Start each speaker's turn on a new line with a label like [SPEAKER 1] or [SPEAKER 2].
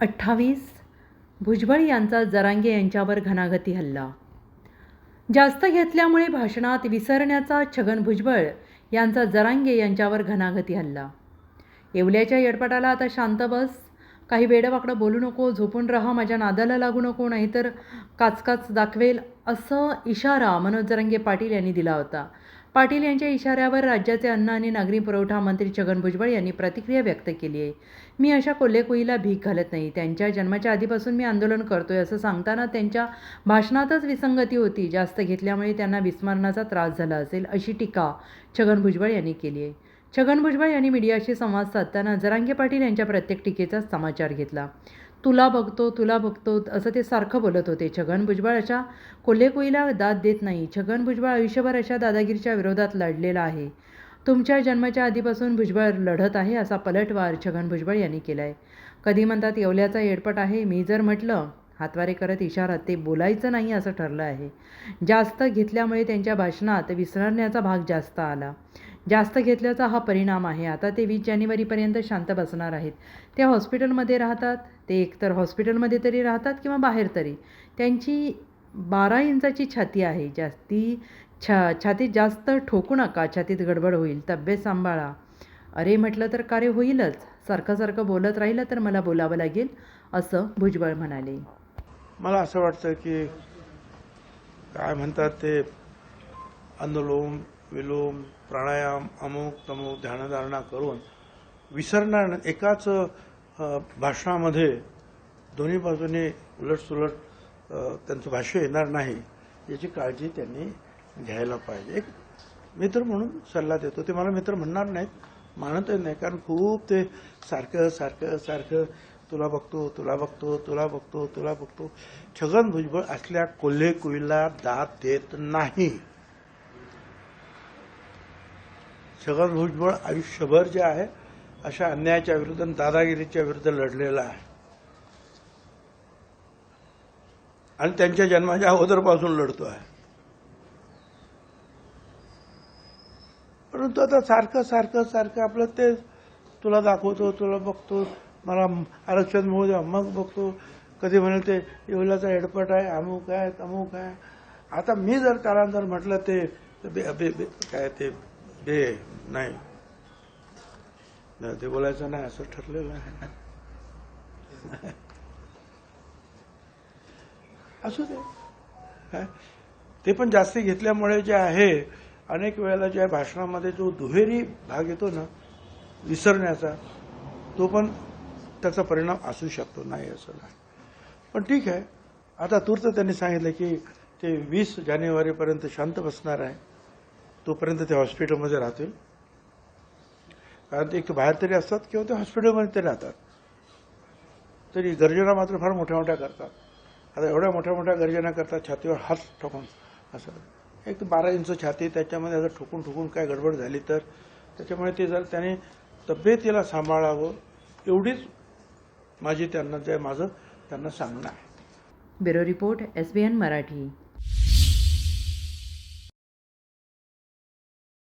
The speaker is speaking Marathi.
[SPEAKER 1] अठ्ठावीस. भुजबळ यांचा जरांगे यांच्यावर घणाघती हल्ला. जास्त घेतल्यामुळे भाषणात विसरण्याचा छगन भुजबळ यांचा जरांगे यांच्यावर घणाघती हल्ला. येवल्याच्या येडपाटाला आता शांत बस. काही वेडवाकडं बोलू नको झोपून राहा माझ्या नादाला लागू नको नाहीतर काचकाच दाखवेल असं इशारा मनोज जरंगे पाटील यांनी दिला होता. पाटील यांच्या इशाऱ्यावर राज्याचे अन्न आणि नागरी पुरवठा मंत्री छगन भुजबळ यांनी प्रतिक्रिया व्यक्त केली आहे. मी अशा कोल्हेकुईला भीक घालत नाही. त्यांच्या जन्माच्या आधीपासून मी आंदोलन करतोय असं सांगताना त्यांच्या भाषणातच विसंगती होती. जास्त घेतल्यामुळे त्यांना विस्मरणाचा त्रास झाला असेल अशी टीका छगन भुजबळ यांनी केली आहे. छगन भुजबळ यांनी मीडियाशी संवाद साधताना जरांगे पाटील यांच्या प्रत्येक टीकेचा समाचार घेतला. तुला बघतो तुला बघतो असं ते सारखं बोलत होते. छगन भुजबळ अशा कोल्हेकोईला दाद देत नाही. छगन भुजबळ आयुष्यभर अशा दादागिरीच्या विरोधात लढलेला आहे. तुमच्या जन्माच्या आधीपासून भुजबळ लढत आहे असा पलटवार छगन भुजबळ यांनी केला आहे कधी म्हणतात येवल्याचा येडपट आहे मी जर म्हटलं हातवारे करत इशारा ते बोलायचं नाही असं ठरलं आहे. जास्त घेतल्यामुळे त्यांच्या भाषणात विसरण्याचा भाग जास्त आला. जास्त घेतल्याचा हा परिणाम आहे. आता ते वीस जानेवारीपर्यंत शांत बसणार आहेत. ते हॉस्पिटलमध्ये राहतात. ते एकतर हॉस्पिटलमध्ये तरी राहतात किंवा बाहेर तरी. त्यांची बारा इंचाची छाती आहे. जास्ती छा छातीत जास्त ठोकू नका. छातीत गडबड होईल. तब्येत सांभाळा. अरे म्हटलं तर कार्य होईलच. सारखं सारखं बोलत राहिलं तर मला बोलावं लागेल असं भुजबळ म्हणाले.
[SPEAKER 2] मला असं वाटतं की काय म्हणतात ते? अनुलोम विलोम प्राणायाम अमुक तमुक ध्यानधारणा करून विसरणार एकाच भाषणामध्ये दोन्ही बाजूने उलटसुलट त्यांचं भाष्य येणार नाही याची काळजी त्यांनी घ्यायला पाहिजे. एक मित्र म्हणून सल्ला देतो. ते मला मित्र म्हणणार नाहीत मानतच नाही कारण खूप ते सारखं सारखं सारखं तुला बघतो तुला बघतो तुला बघतो तुला बघतो छगन भुजबळ असल्या कोल्हे कुईला दाद देत नाही. छगन भुजबळ आयुष्यभर जे आहे अशा अन्यायाच्या विरुद्ध दादागिरीच्या विरुद्ध लढलेला आहे. आणि त्यांच्या जन्माच्या अगोदरपासून लढतो आहे. परंतु आता सारखं सारखं सारखं आपलं ते तुला दाखवतो तुला बघतो. मला आरक्षण मिळू द्या मग बघतो. कधी म्हणेल ते येवल्याचा हेडपट आहे अमुक आहे तमुक आहे. आता मी जर त्याला जर म्हटलं ते बे, काय ते बे नाही. नाही, ते बोलायचं नाही असं ठरलेलं आहे. असू दे. ते पण जास्ती घेतल्यामुळे जे आहे अनेक वेळेला ज्या भाषणामध्ये जो दुहेरी भाग येतो ना विसरण्याचा तो पण त्याचा परिणाम असू शकतो नाही असं नाही. पण ठीक आहे. आता तूर्त त्यांनी सांगितलं की ते वीस जानेवारीपर्यंत शांत बसणार आहे. तोपर्यंत ते हॉस्पिटलमध्ये राहतील. कारण ते एक बाहेर तरी असतात किंवा ते हॉस्पिटलमध्ये तरी राहतात. तरी गर्जना मात्र फार मोठ्या मोठ्या करतात. आता एवढ्या मोठ्या मोठ्या गर्जना करतात छातीवर हात ठोकून असं. एक तर बारा इंच छाती त्याच्यामध्ये असं ठोकून ठोकून काय गडबड झाली तर त्याच्यामुळे ते जर त्याने तब्येतीला सांभाळावं एवढीच माझी त्यांना जे माझं त्यांना सांगणं आहे.
[SPEAKER 1] Bureau report S B N Marathi.